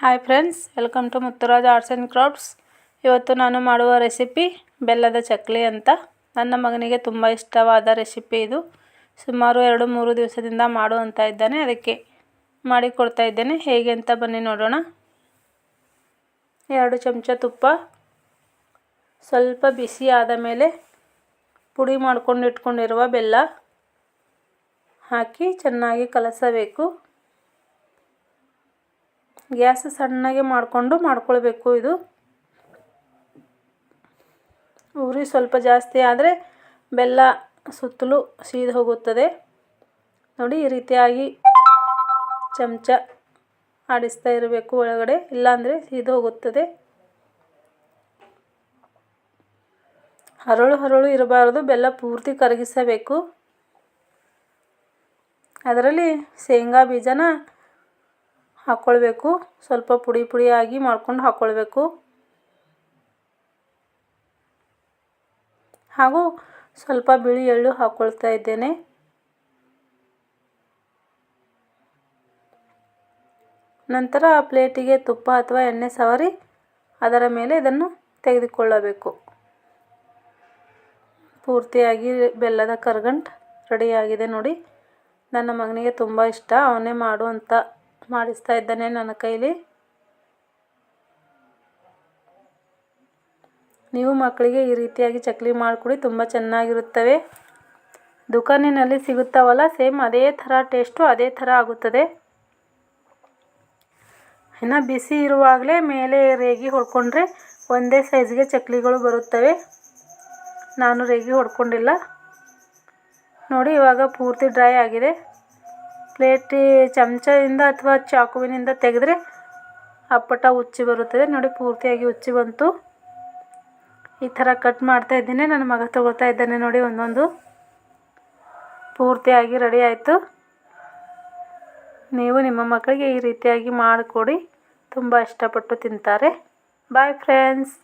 Hi friends welcome to Muthuraj arts and crafts ಇವತ್ತು ನಾನು ಮಾಡುವ ರೆಸಿಪಿ ಬೆಲ್ಲದ ಚಕ್ಲಿ ಅಂತ. ನನ್ನ ಮಗನಿಗೆ ತುಂಬ ಇಷ್ಟವಾದ ರೆಸಿಪಿ ಇದು. ಸುಮಾರು ಎರಡು ಮೂರು ದಿವಸದಿಂದ ಮಾಡು ಅಂತ ಇದ್ದಾನೆ. ಅದಕ್ಕೆ ಮಾಡಿಕೊಡ್ತಾ ಇದ್ದೇನೆ. ಹೇಗೆ ಅಂತ ಬನ್ನಿ ನೋಡೋಣ. ಎರಡು ಚಮಚ ತುಪ್ಪ. ಸ್ವಲ್ಪ ಬಿಸಿ ಆದ ಮೇಲೆ ಪುಡಿ ಮಾಡ್ಕೊಂಡು ಇಟ್ಕೊಂಡಿರುವ ಬೆಲ್ಲ ಹಾಕಿ ಚೆನ್ನಾಗಿ ಕಲಸಬೇಕು. ಗ್ಯಾಸ್ ಸಣ್ಣಗೆ ಮಾಡಿಕೊಂಡು ಮಾಡ್ಕೊಳ್ಬೇಕು ಇದು. ಉರಿ ಸ್ವಲ್ಪ ಜಾಸ್ತಿ ಆದರೆ ಬೆಲ್ಲ ಸುತ್ತಲೂ ಸೀದು ಹೋಗುತ್ತದೆ. ನೋಡಿ, ಈ ರೀತಿಯಾಗಿ ಚಮಚ ಆಡಿಸ್ತಾ ಇರಬೇಕು ಒಳಗಡೆ. ಇಲ್ಲಾಂದರೆ ಸೀದು ಹೋಗುತ್ತದೆ. ಹರಳು ಹರಳು ಇರಬಾರದು, ಬೆಲ್ಲ ಪೂರ್ತಿ ಕರಗಿಸಬೇಕು. ಅದರಲ್ಲಿ ಶೇಂಗಾ ಬೀಜನ ಹಾಕ್ಕೊಳ್ಬೇಕು ಸ್ವಲ್ಪ ಪುಡಿ ಪುಡಿಯಾಗಿ ಮಾಡ್ಕೊಂಡು ಹಾಕ್ಕೊಳ್ಬೇಕು ಹಾಗೂ ಸ್ವಲ್ಪ ಬಿಳಿ ಎಳ್ಳು ಹಾಕ್ಕೊಳ್ತಾ ಇದ್ದೇನೆ. ನಂತರ ಆ ಪ್ಲೇಟಿಗೆ ತುಪ್ಪ ಅಥವಾ ಎಣ್ಣೆ ಸವರಿ ಅದರ ಮೇಲೆ ಇದನ್ನು ತೆಗೆದುಕೊಳ್ಳಬೇಕು. ಪೂರ್ತಿಯಾಗಿ ಬೆಲ್ಲದ ಕರ್ಗಂಟು ರೆಡಿಯಾಗಿದೆ ನೋಡಿ. ನನ್ನ ಮಗನಿಗೆ ತುಂಬ ಇಷ್ಟ. ಅವನೇ ಮಾಡುವಂಥ ಮಾಡಿಸ್ತಾ ಇದ್ದಾನೆ ನನ್ನ ಕೈಲಿ. ನೀವು ಮಕ್ಕಳಿಗೆ ಈ ರೀತಿಯಾಗಿ ಚಕ್ಲಿ ಮಾಡಿಕೊಡಿ, ತುಂಬ ಚೆನ್ನಾಗಿರುತ್ತವೆ. ದುಕಾನಿನಲ್ಲಿ ಸಿಗುತ್ತಾವಲ್ಲ, ಸೇಮ್ ಅದೇ ಥರ ಟೇಸ್ಟು, ಅದೇ ಥರ ಆಗುತ್ತದೆ. ಇನ್ನು ಬಿಸಿ ಇರುವಾಗಲೇ ಮೇಲೆ ರೇಗಿ ಹೊಡ್ಕೊಂಡ್ರೆ ಒಂದೇ ಸೈಜ್ಗೆ ಚಕ್ಲಿಗಳು ಬರುತ್ತವೆ. ನಾನು ರೇಗಿ ಹೊಡ್ಕೊಂಡಿಲ್ಲ. ನೋಡಿ, ಇವಾಗ ಪೂರ್ತಿ ಡ್ರೈ ಆಗಿದೆ. ಪ್ಲೇಟಿ ಚಮಚದಿಂದ ಅಥವಾ ಚಾಕುವಿನಿಂದ ತೆಗೆದ್ರೆ ಅಪ್ಪಟ ಉಚ್ಚಿ ಬರುತ್ತದೆ. ನೋಡಿ, ಪೂರ್ತಿಯಾಗಿ ಉಚ್ಚಿ ಬಂತು. ಈ ಥರ ಕಟ್ ಮಾಡ್ತಾ ಇದ್ದೀನಿ. ನನ್ನ ಮಗ ತಗೋತಾ ಇದ್ದಾನೆ ನೋಡಿ, ಒಂದೊಂದು. ಪೂರ್ತಿಯಾಗಿ ರೆಡಿ ಆಯಿತು. ನೀವು ನಿಮ್ಮ ಮಕ್ಕಳಿಗೆ ಈ ರೀತಿಯಾಗಿ ಮಾಡಿಕೊಡಿ. ತುಂಬ ಇಷ್ಟಪಟ್ಟು ತಿಂತಾರೆ. Bye friends